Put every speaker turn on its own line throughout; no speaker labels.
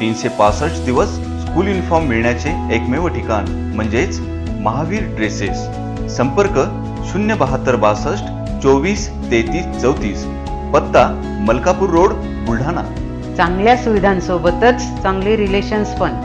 तीनशे पासष्ट दिवस स्कूल युनिफॉर्म मिळण्याचे एकमेव ठिकाण म्हणजेच महावीर ड्रेसेस. संपर्क शून्य बहात्तर बासष्ट चोवीस तेहतीस चौतीस. पत्ता मलकापूर रोड बुलढाणा.
चांगल्या सुविधांसोबतच चांगले रिलेशन्स पण.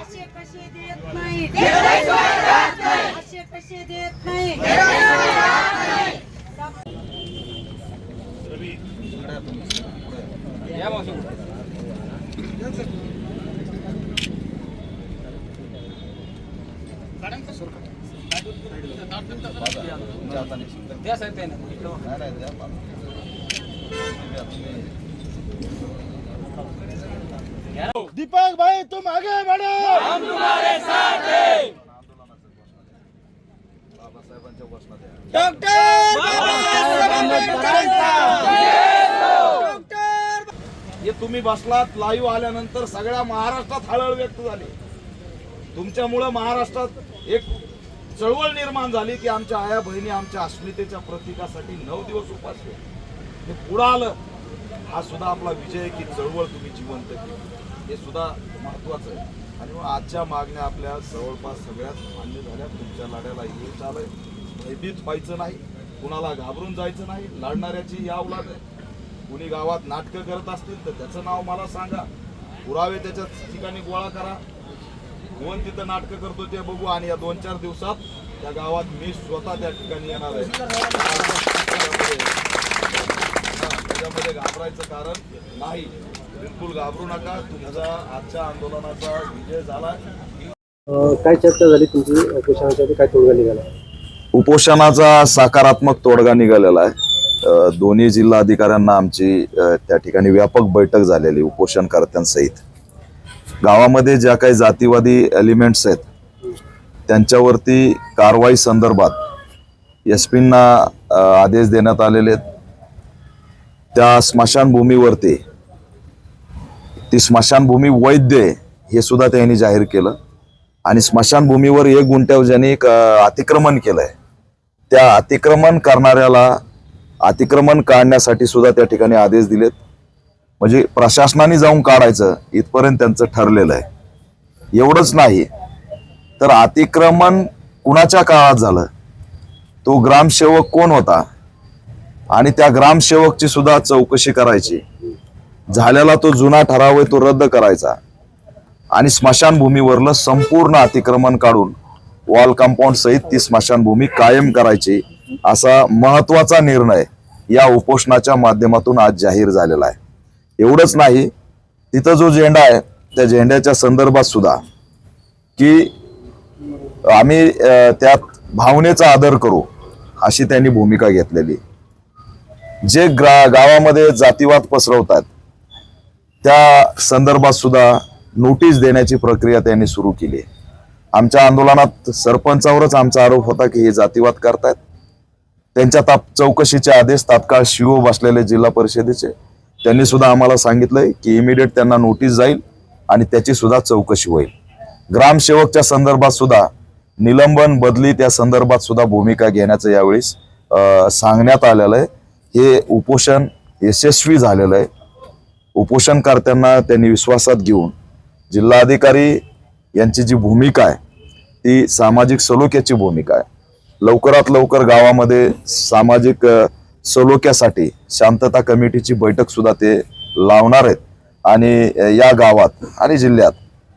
असे कसे देत नाही असे कसे देत नाही
दीपक भाई तुम आगे बढ़ो। हम तुम्हारे साथ हैं। हे। तुम्ही बसलात लाईव्ह आल्यानंतर सगळ्या महाराष्ट्रात हळहळ व्यक्त झाली. तुमच्यामुळं महाराष्ट्रात एक चळवळ निर्माण झाली की आमच्या आया बहिणी आमच्या अस्मितेच्या प्रतीकासाठी नऊ दिवस उपास हे पुढं आलं हा सुद्धा आपला विजय आहे की चळवळ तुम्ही जिवंत केली. हे सुद्धा महत्वाचं आहे. आणि मग आजच्या मागण्या आपल्या जवळपास सगळ्याच मान्य झाल्या. तुमच्या लढ्याला यश आलंय भयभीत व्हायचं नाही. कुणाला घाबरून जायचं नाही. लढणाऱ्याची या अवलाद आहे. कुणी गावात नाटकं करत असतील तर त्याचं नाव मला सांगा. पुरावे त्याच्या ठिकाणी गोळा करा. कोण तिथं नाटकं करतो ते बघू आणि या दोन चार दिवसात त्या गावात मी स्वतः त्या ठिकाणी येणार आहे. त्याच्यामध्ये घाबरायचं कारण नाही. बिलकुल घाबरू नका. तुमचा आजच्या आंदोलनाचा विजय झाला.
काय चर्चा झाली तुमची? उपोषणाच्या आधी काय तोडगा निघाला?
उपोषणाचा सकारात्मक तोडगा निघालेला आहे. दोन्ही जिल्हा अधिकाऱ्यांना आमची त्या ठिकाणी व्यापक बैठक झालेली उपोषणकर्त्यांसहित. गावामध्ये ज्या काही जातीवादी एलिमेंट्स आहेत त्यांच्यावरती कारवाई संदर्भात एस पींना आदेश देण्यात आलेले आहेत. त्या स्मशानभूमीवरती ती स्मशानभूमी वैध आहे हे सुद्धा त्यांनी जाहीर केलं आणि स्मशानभूमीवर एक गुंट्यावर ज्यांनी एक, अतिक्रमण केलंय त्या अतिक्रमण करणाऱ्याला अतिक्रमण काढण्यासाठी सुद्धा त्या ठिकाणी आदेश दिलेत. म्हणजे प्रशासनाने जाऊन काढायचं इथपर्यंत त्यांचं ठरलेलं आहे. एवढंच नाही. तर अतिक्रमण कुणाच्या काळात झालं? तो ग्रामसेवक कोण होता? आणि त्या ग्रामसेवकची सुद्धा चौकशी करायची. झालेला तो जुना ठराव आहे तो रद्द करायचा. आणि स्मशानभूमीवरलं संपूर्ण अतिक्रमण काढून वॉल कंपाऊंड सहित ती स्मशानभूमी कायम करायची असा महत्त्वाचा निर्णय या उपोषणाच्या माध्यमातून आज जाहीर झालेला आहे. एवढंच नाही तिथं जो झेंडा आहे त्या झेंड्याच्या संदर्भात सुद्धा की आम्ही त्यात भावनेचा आदर करू अशी त्यांनी भूमिका घेतलेली. जे ग्रा गावामध्ये जातीवाद पसरवतात त्या संदर्भात सुद्धा नोटीस देण्याची प्रक्रिया त्यांनी सुरू केली. आमच्या आंदोलनात सरपंचावरच आमचा आरोप होता की हे जातीवाद करतायत. त्यांच्या ताप चौकशीचे आदेश तात्काळ शिओ बसलेले जिल्हा परिषदेचे. त्यांनी सुद्धा आम्हाला सांगितलंय की इमिडिएट त्यांना नोटीस जाईल आणि त्याची सुद्धा चौकशी होईल. ग्रामसेवकच्या संदर्भात सुद्धा निलंबन बदली त्या संदर्भात सुद्धा भूमिका घेण्याचं यावेळेस सांगण्यात आलेलं आहे हे उपोषण यशस्वी झालेलं आहे. उपोषणकर्त्यांना त्यांनी विश्वासात घेऊन जिल्हाधिकारी यांची जी भूमिका आहे ती सामाजिक सलोख्याची भूमिका आहे. लवकरात लवकर गावामध्ये सामाजिक सलोख्यासाठी शांतता कमिटीची बैठक सुद्धा ते लावणार आहेत. आणि या गावात आणि जिल्ह्यात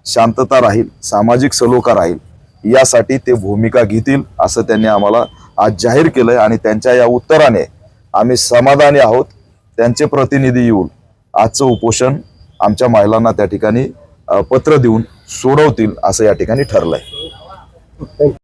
शांतता राहील सामाजिक सलोखा राहील यासाठी ते भूमिका घेतील असं त्यांनी आम्हाला आज जाहीर केलंय. आणि त्यांच्या या उत्तराने आम्ही समाधानी आहोत. त्यांचे प्रतिनिधी येऊन आजचं उपोषण आमच्या महिलांना त्या ठिकाणी पत्र देऊन सोडवतील असं या ठिकाणी ठरलंय.